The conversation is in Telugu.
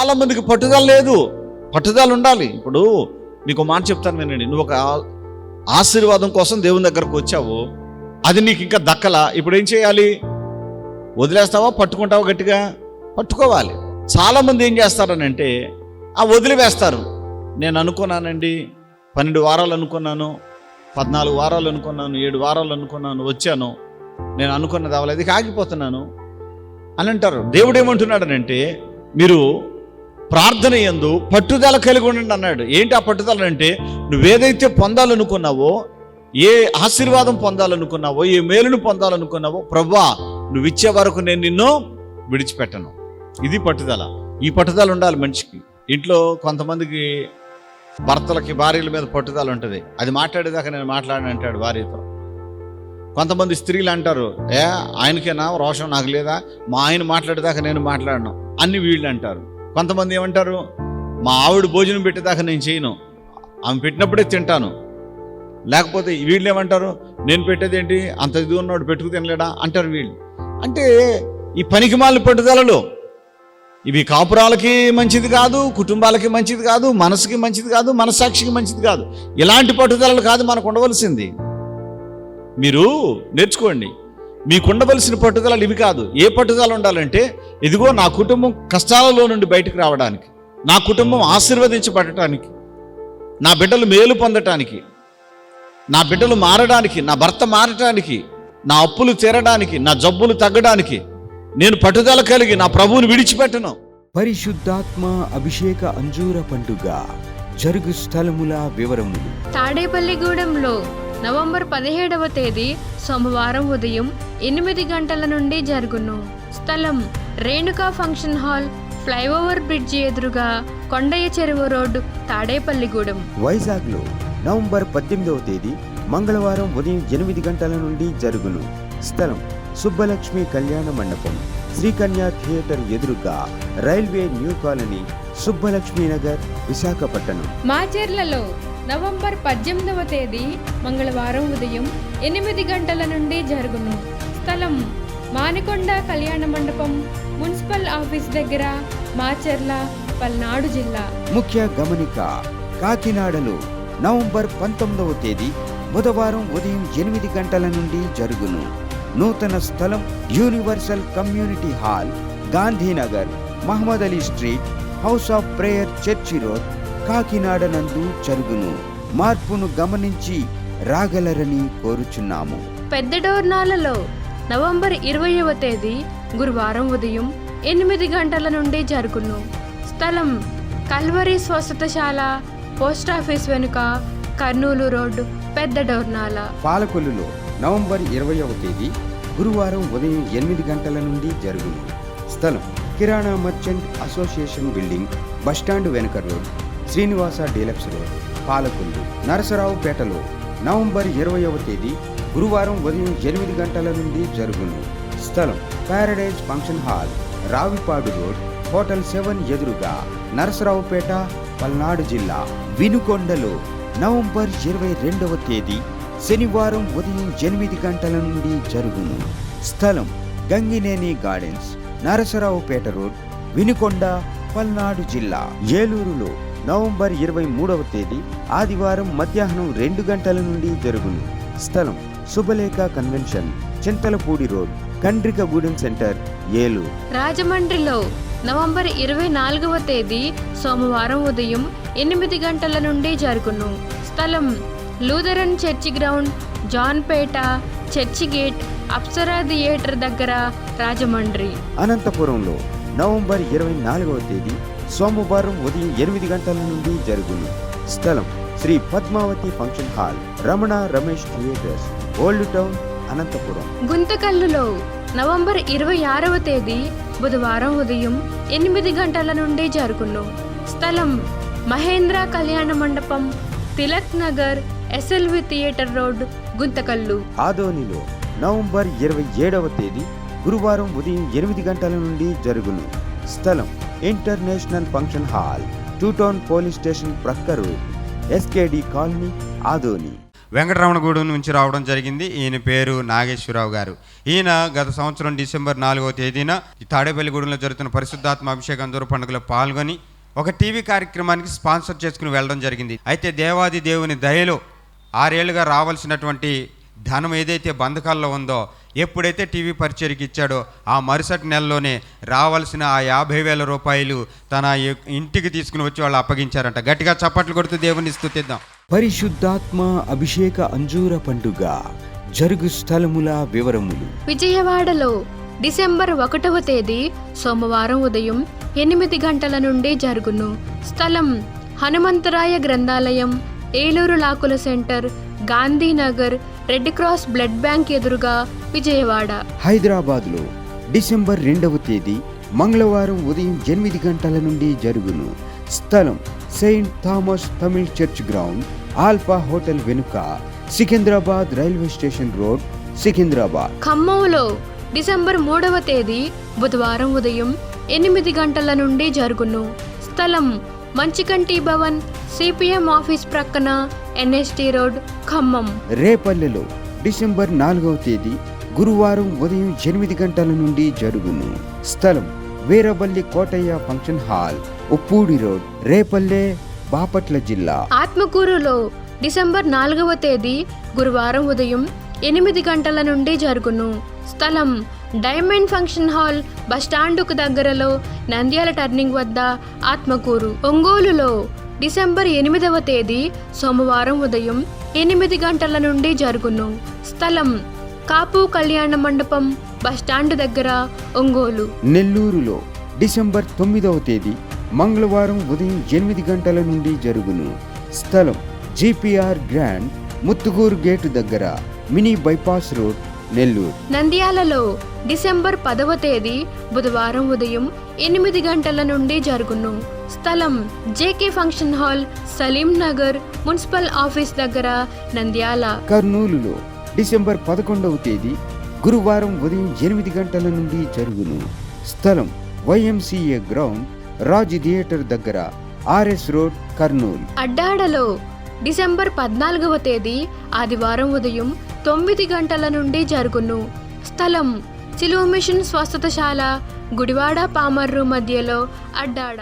చాలా మందికి పట్టుదల లేదు. పట్టుదల ఉండాలి. ఇప్పుడు మీకు మాట చెప్తాను వినండి. నువ్వు ఒక ఆశీర్వాదం కోసం దేవుని దగ్గరకు వచ్చావు. అది నీకు ఇంకా దక్కలా. ఇప్పుడు ఏం చేయాలి? వదిలేస్తావా? పట్టుకుంటావా గట్టిగా? పట్టుకోవాలి. చాలా మంది ఏం చేస్తారనంటే ఆ వదిలివేస్తారు. నేను అనుకున్నానండి. పన్నెండు వారాలు అనుకున్నాను. పద్నాలుగు వారాలు అనుకున్నాను. ఏడు వారాలు అనుకున్నాను. వచ్చాను. నేను అనుకున్నది అవలేదు. ఆగిపోతున్నాను. అని అంటారు. దేవుడు ఏమంటున్నాడనంటే మీరు ప్రార్థన ఎందు పట్టుదల కలిగి ఉండండి అన్నాడు. ఏంటి ఆ పట్టుదల అంటే నువ్వేదైతే పొందాలనుకున్నావో ఏ ఆశీర్వాదం పొందాలనుకున్నావో ఏ మేలును పొందాలనుకున్నావో ప్రభా నువ్వు ఇచ్చే వరకు నేను నిన్ను విడిచిపెట్టను. ఇది పట్టుదల. ఈ పట్టుదల ఉండాలి మనిషికి. ఇంట్లో కొంతమందికి భర్తలకి భార్యల మీద పట్టుదల ఉంటుంది. అది మాట్లాడేదాకా నేను మాట్లాడను అంటాడు భార్యతో కొంతమంది స్త్రీలు అంటారు ఏ ఆయనకేనా? రోషం నాకు లేదా? మా ఆయన మాట్లాడేదాకా నేను మాట్లాడను. అన్ని వీళ్ళు అంటారు. కొంతమంది ఏమంటారు మా ఆవిడ భోజనం పెట్టేదాకా నేను చేయను. ఆమె పెట్టినప్పుడే తింటాను. లేకపోతే వీళ్ళు ఏమంటారు నేను పెట్టేది ఏంటి? అంత ఇది ఉన్నవాడు పెట్టుకు తినలేడా? అంటారు వీళ్ళు. అంటే ఈ పనికి మాలిన పట్టుదలలు ఇవి కాపురాలకి మంచిది కాదు కుటుంబాలకి మంచిది కాదు మనసుకి మంచిది కాదు మనసాక్షికి మంచిది కాదు. ఇలాంటి పట్టుదలలు కాదు మనకు ఉండవలసింది. మీరు నేర్చుకోండి. మీకు ఉండవలసిన పట్టుదలలు ఇవి కాదు. ఏ పట్టుదల ఉండాలంటే ఇదిగో నా కుటుంబం కష్టాలలో నుండి బయటకు రావడానికి నా కుటుంబం ఆశీర్వదించబడటానికి నా బిడ్డలు మేలు పొందటానికి నా బిడ్డలు మారడానికి నా భర్త మారటానికి నా అప్పులు తీరడానికి నా జబ్బులు తగ్గడానికి నేను పట్టుదల కలిగి నా ప్రభువుని విడిచిపెట్టను. పరిశుద్ధాత్మ అభిషేక అంజూర పండుగ జరుగు స్థలముల వివరములు. తాడేపల్లిగూడెంలో నవంబర్ పదిహేడవ తేదీ సోమవారం ఉదయం ఎనిమిది గంటల నుండి జరుగును. స్థలం Renuka function hall flyover bridge ఎదురుగా కొండయ్య చెరువు రోడ్డు తాడేపల్లిగూడెం. వైజాగ్లో నవంబర్ పద్దెనిమిదవ తేదీ మంగళవారం ఉదయం ఎనిమిది గంటల నుండి జరుగును. స్థలం సుబ్బలక్ష్మి కళ్యాణ మండపం శ్రీకన్య థియేటర్ ఎదురుగా railway new colony Subbalakshmi Nagar Visakhapatnam. మాచెర్లలో November పద్దెనిమిదవ తేదీ మంగళవారం ఉదయం ఎనిమిది గంటల నుండి జరుగును. స్థలం మానికొండ కళ్యాణ మండపం మున్సిపల్ ఆఫీస్ దగ్గర మాచెర్ల పల్నాడు జిల్లా. ముఖ్య గమనిక కాకినాడలో నవంబర్ పంతొమ్మిదవ తేదీ బుధవారం ఉదయం ఎనిమిది గంటల నుండి జరుగును. నూతన స్థలం universal community hall Gandhinagar Mohammed Ali street house of prayer church road Kakinada నందు జరుగును. మార్పును గమనించి రాగలరని కోరుచున్నాము. పెద్ద డోర్నాలలో నవంబర్ ఇరవైవ తేదీ గురువారం ఉదయం ఎనిమిది గంటల నుండి జరుగును. స్థలం కల్వరి స్వస్థతశాల పోస్ట్ ఆఫీస్ వెనుక కర్నూలు రోడ్డు పెద్ద డోర్నాల. పాలకొల్లులో నవంబర్ ఇరవైవ తేదీ గురువారం ఉదయం ఎనిమిది గంటల నుండి జరుగును. స్థలం కిరాణా merchant association building bus stand వెనుక road Srinivasa deluxe road Palakollu నరసరావుపేటలో November ఇరవైవ తేదీ గురువారం ఉదయం ఎనిమిది గంటల నుండి జరుగును. స్థలం paradise function hall Ravipadu road hotel seven ఎదురుగా నరసరావుపేట పల్నాడు జిల్లా వినుకొండలో నవంబర్ ఇరవై రెండవ తేదీ శనివారం ఉదయం ఎనిమిది గంటల నుండి జరుగును. స్థలం గంగినేని గార్డెన్స్ నరసరావుపేట రోడ్ వినుకొండ పల్నాడు జిల్లా. ఏలూరులో నవంబర్ ఇరవై మూడవ తేదీ ఆదివారం మధ్యాహ్నం రెండు గంటల నుండి జరుగును. స్థలం Subhalekha convention Chintalapudi road Kandrikagudem centre Eluru. రాజమండ్రిలో నవంబర్ ఇరవై నాలుగవ తేదీ సోమవారం ఉదయం ఎనిమిది గంటల నుండి జరుగును. స్థలం Lutheran church ground Janpet church gate Apsara theatre దగ్గర రాజమండ్రి. అనంతపురంలో నవంబర్ ఇరవై నాలుగవ తేదీ సోమవారం ఉదయం ఎనిమిది గంటల నుండి జరుగును. స్థలం Sri Padmavathi function hall Ramana Ramesh theatres old town Anantapur. గుంతకల్లులో November ఇరవై ఆరవ తేదీ బుధవారం ఉదయం ఎనిమిది గంటల నుండి జరుగును. స్థలం Mahendra Kalyana Mandapam Tilak Nagar SLV theatre road Guntakal. ఆదోనిలో నవంబర్ ఇరవై ఏడవ తేదీ గురువారం ఉదయం ఎనిమిది గంటల నుండి జరుగును. స్థలం international function hall two town police station ప్రక్క road SKD colony Adoni. Venkataramanagudem నుంచి రావడం జరిగింది. ఈయన పేరు నాగేశ్వరరావు గారు. ఈయన గత సంవత్సరం డిసెంబర్ నాలుగవ తేదీన ఈ తాడేపల్లిగూడెంలో జరుగుతున్న పరిశుద్ధాత్మ అభిషేకం దూర పండుగలో పాల్గొని ఒక టీవీ కార్యక్రమానికి స్పాన్సర్ చేసుకుని వెళ్ళడం జరిగింది. అయితే దేవాది దేవుని దయలో ఆరేళ్ళుగా రావాల్సినటువంటి ధనం ఏదైతే బంధకాల్లో ఉందో ఎప్పుడైతే టీవీ పరిచయకి ఇచ్చాడో ఆ మరుసటి నెలలోనే రావాల్సిన ఆ యాభై వేల రూపాయలు తన ఇంటికి తీసుకుని వచ్చి వాళ్ళు అప్పగించారంట. గట్టిగా చప్పట్లు కొడుతూ దేవుని స్తుతిద్దాం పరిశుద్ధాత్మ అభిషేక అంజూర పండుగ. జరుగు స్థలముల వివరములు. విజయవాడలో డిసెంబర్ ఒకటవ తేదీ సోమవారం ఉదయం ఎనిమిది గంటల నుండి జరుగును. స్థలం హనుమంతరాయ గ్రంథాలయం Eluru లాకుల centre Gandhinagar red cross blood bank ఎదురుగా విజయవాడ. హైదరాబాద్లో డిసెంబర్ రెండవ తేదీ మంగళవారం ఉదయం ఎనిమిది గంటల నుండి జరుగును. స్థలం saint Thomas Tamil church ground alpha hotel వెనుక Secunderabad railway station road Secunderabad. ఖమ్మంలో డిసెంబర్ మూడవ తేదీ బుధవారం ఉదయం ఎనిమిది గంటల నుండి జరుగును. స్థలం మంచికంటి భవన్ సిపిఎం ఆఫీస్ ప్రక్కన ఎన్ఎస్టి రోడ్ ఖమ్మం. రేపల్లెలో డిసెంబర్ నాలుగవ తేదీ గురువారం ఉదయం ఎనిమిది గంటల నుండి జరుగును. స్థలం Veeraballi Kotaiah function hall Uppudi road Repalle Bapatla జిల్లా. ఆత్మకూరులో డిసెంబర్ నాలుగవ తేదీ గురువారం ఉదయం ఎనిమిది గంటల నుండి జరుగును. స్థలం డైమండ్ ఫంక్షన్ హాల్ బస్టాండుకు దగ్గరలో నంద్యాల టర్నింగ్ వద్ద ఆత్మకూరు. ఒంగోలులో డిసెంబర్ ఎనిమిదవ తేదీ సోమవారం ఉదయం ఎనిమిది గంటల నుండి జరుగును. స్థలం కాపు కళ్యాణ మండపం బస్టాండ్ దగ్గర ఒంగోలు. నెల్లూరులో డిసెంబర్ తొమ్మిదవ తేదీ మంగళవారం ఉదయం ఎనిమిది గంటల నుండి జరుగును. స్థలం జిపిఆర్ గ్రాండ్ ముత్తుగూరు గేటు దగ్గర మినీ బైపాస్ రోడ్ నెల్లూరు. నంద్యాలలో డిసెంబర్ పదవ తేదీ బుధవారం ఉదయం ఎనిమిది గంటల నుండి జరుగును. స్థలం JK function hall Saleem Nagar municipal office దగ్గర నంద్యాల. కర్నూలులో డిసెంబర్ పదకొండవ తేదీ గురువారం ఉదయం ఎనిమిది గంటల నుండి జరుగును. స్థలం వైఎంసీఏ గ్రౌండ్ రాజ్ థియేటర్ దగ్గర ఆర్ఎస్ రోడ్ కర్నూలు. అడ్డాడలో డిసెంబర్ పద్నాలుగవ తేదీ ఆదివారం ఉదయం తొమ్మిది గంటల నుండి జరుగును. స్థలం సిలువ మిషన్ స్వస్థతశాల గుడివాడ పామర్రు మధ్యలో అడ్డాడ